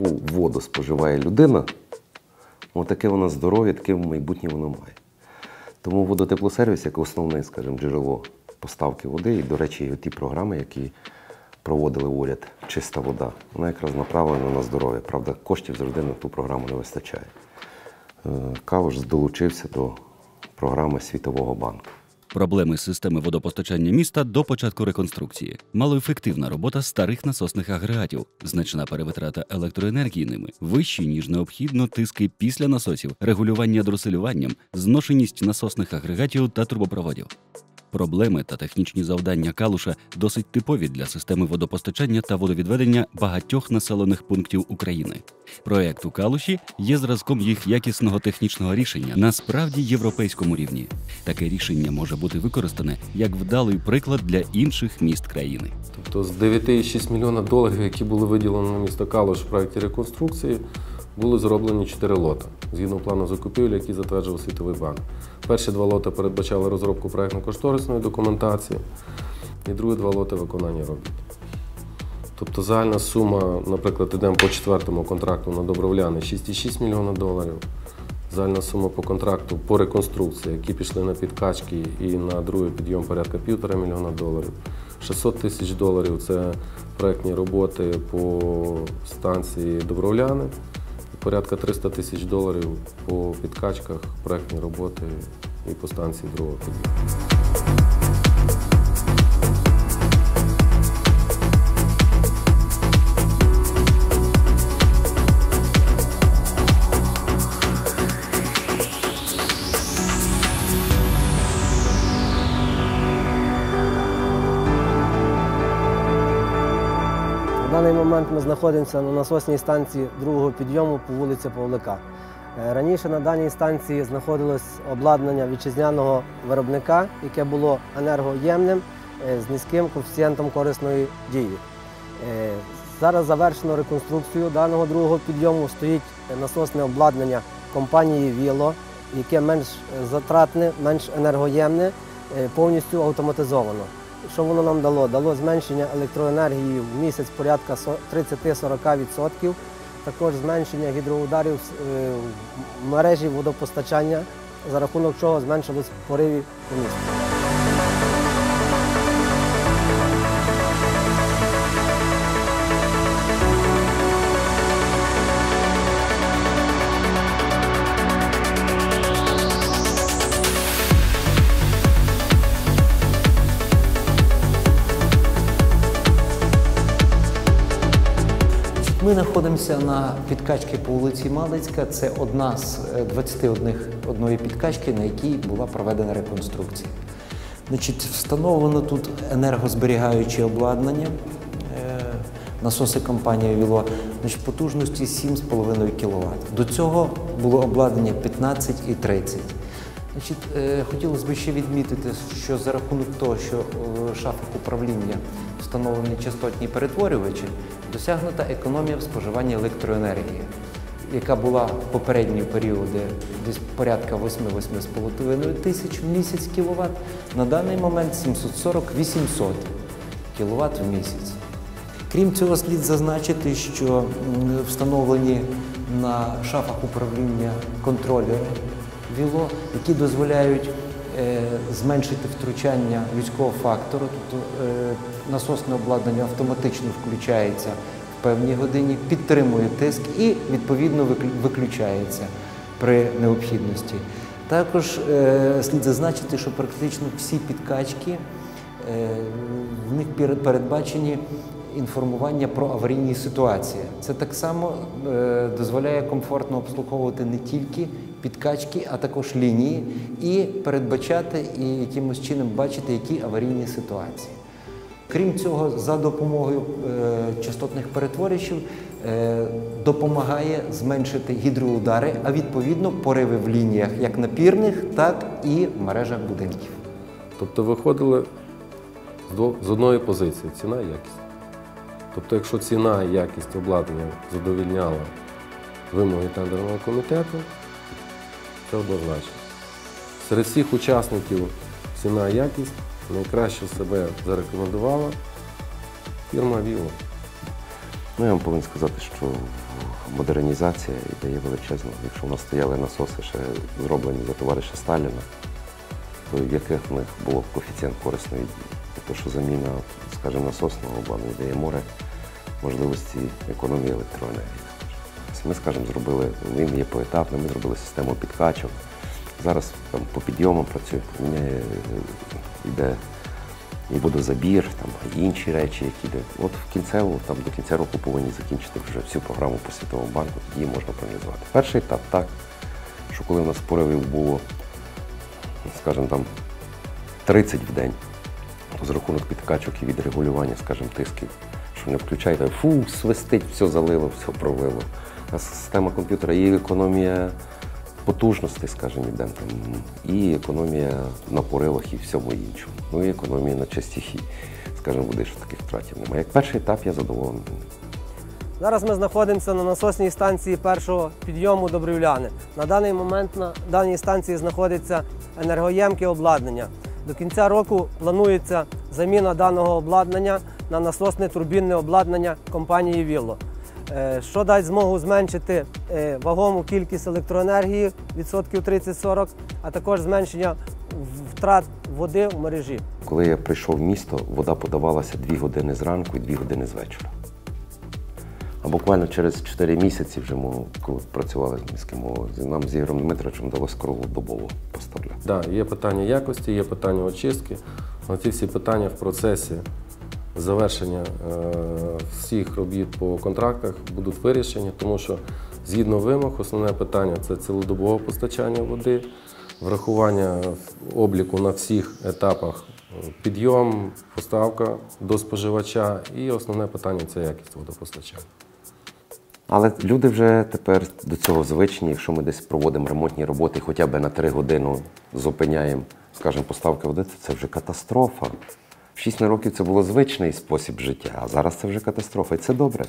яку воду споживає людина, отаке воно здоров'я, таке в майбутнє воно має. Тому водотеплосервіс як основне, скажімо, джерело поставки води, і, до речі, і ті програми, які проводили уряд Чиста вода, вона якраз направлена на здоров'я. Правда, коштів завжди на ту програму не вистачає. Е, Калуш долучився до програми Світового банку. Проблеми системи водопостачання міста до початку реконструкції, малоефективна робота старих насосних агрегатів, значна перевитрата електроенергії ними, вищі ніж необхідно тиски після насосів, регулювання дроселюванням, зношеність насосних агрегатів та трубопроводів. Проблеми та технічні завдання калуша досить типові для системи водопостачання та водовідведення багатьох населених пунктів України. Проект у калуші є зразком їх якісного технічного рішення на справді європейському рівні. Таке рішення може бути використане як вдалий приклад для інших міст країни. Тобто з 9,6 мільйона доларів, які були виділені на місто Калуш в проєкті реконструкції, були зроблені 4 лота згідно плану закупівлі, який затверджував Світовий банк. Перші два лоти передбачали розробку проєктно-кошторисної документації, і другі два лоти виконання робіт. Тобто загальна сума, наприклад, йдемо по четвертому контракту на Добровляни 6,6 мільйона доларів. Загальна сума по контракту по реконструкції, які пішли на підкачки і на другий підйом порядка півтора мільйона доларів. 600 тисяч доларів це проектні роботи по станції Добровляни. Порядка 300 тисяч доларів по підкачках, проектні роботи і по станції другого підйому. Момент ми знаходимося на насосній станції другого підйому по вулиці Павлика. Е, Раніше на даній станції знаходилось обладнання вітчизняного виробника, яке було енергоємним е, з низьким коефіцієнтом корисної дії. Е, Зараз завершено реконструкцію даного другого підйому. Стоїть насосне обладнання компанії Віло, яке менш затратне, менш енергоємне, повністю автоматизовано. Що воно нам дало? Дало зменшення електроенергії в місяць порядка 30-40%, також зменшення гідроударів е, в мережі водопостачання, за рахунок чого зменшились поривів у місту. Ми знаходимося на підкачці по вулиці Малицька. Це одна з е, 21 одної підкачки, на якій була проведена реконструкція. Значить, встановлено тут енергозберігаюче обладнання. Е, Насоси компанії Віло значить, потужності 7,5 кВт. До цього було обладнання 15 і 30. Е, хотілося б ще відмітити, що за рахунок того, що е, в шафах управління встановлені частотні перетворювачі, досягнута економія в споживанні електроенергії, яка була в попередні періоди десь порядка 8-8,5 тисяч в місяць кіловат. На даний момент 740-800 кВт в місяць. Крім цього, слід зазначити, що встановлені на шафах управління контролери ВІЛО, які дозволяють е, зменшити втручання людського фактору, тобто е, насосне обладнання автоматично включається в певній годині, підтримує тиск і відповідно виклю- виключається при необхідності. Також е, слід зазначити, що практично всі підкачки в них перед- передбачені інформування про аварійні ситуації. Це так само дозволяє комфортно обслуговувати не тільки підкачки, а також лінії, і передбачати і якимось чином бачити, які аварійні ситуації. Крім цього, за допомогою е, частотних перетворювачів е, допомагає зменшити гідроудари, а відповідно пориви в лініях як напірних, так і в мережах будинків. Тобто виходили з одної позиції ціна і якість. Тобто, якщо ціна і якість обладнання задовільняла вимоги тендерного комітету, це однозначно. Серед всіх учасників ціна якість найкраще себе зарекомендувала фірма Віло. Ну, я вам повинен сказати, що модернізація і дає величезну. Якщо у нас стояли насоси ще зроблені за товариша Сталіна, то в яких в них було коефіцієнт корисної дії? Тобто, що заміна, скажімо, насосного обладнання дає море можливості економії електроенергії. Ми, скажімо, зробили, він є поетапним, ми зробили систему підкачок. Зараз там по підйомам працює, міняє, йде і водозабір, там інші речі, які йде. От в кінцево, там до кінця року повинні закінчити вже всю програму по Світовому банку, тоді можна проаналізувати. Перший етап так, що коли в нас поривів було, скажімо, там 30 в день, то з рахунок підкачок і відрегулювання, скажімо, тисків, що не включайте, фу, свистить, все залило, все пролило. А система комп'ютера і економія потужностей, скажімо, там, і економія на поривах і всьому іншому. Ну і економія на частіхі, скажімо, води, що таких втратів немає. Як перший етап я задоволений. Зараз ми знаходимося на насосній станції першого підйому Добрівляни. На даний момент на даній станції знаходиться енергоємке обладнання. До кінця року планується заміна даного обладнання на насосне турбінне обладнання компанії Вілло. Е, Що дасть змогу зменшити е, вагому кількість електроенергії відсотків 30-40, а також зменшення втрат води в мережі. Коли я прийшов в місто, вода подавалася 2 години зранку і 2 години з вечора. А буквально через 4 місяці вже ми, коли працювали з міським головою, нам з Ігорем Дмитровичем вдалося круглодобово поставляти. Да, є питання якості, є питання очистки. Але ці всі питання в процесі завершення е, всіх робіт по контрактах будуть вирішені, тому що згідно вимог, основне питання це цілодобове постачання води, врахування обліку на всіх етапах е, підйом, поставка до споживача, і основне питання це якість водопостачання. Але люди вже тепер до цього звичні, якщо ми десь проводимо ремонтні роботи, хоча б на 3 години зупиняємо, скажімо, поставки води, це вже катастрофа. В 6 років це було звичний спосіб життя, а зараз це вже катастрофа. І це добре.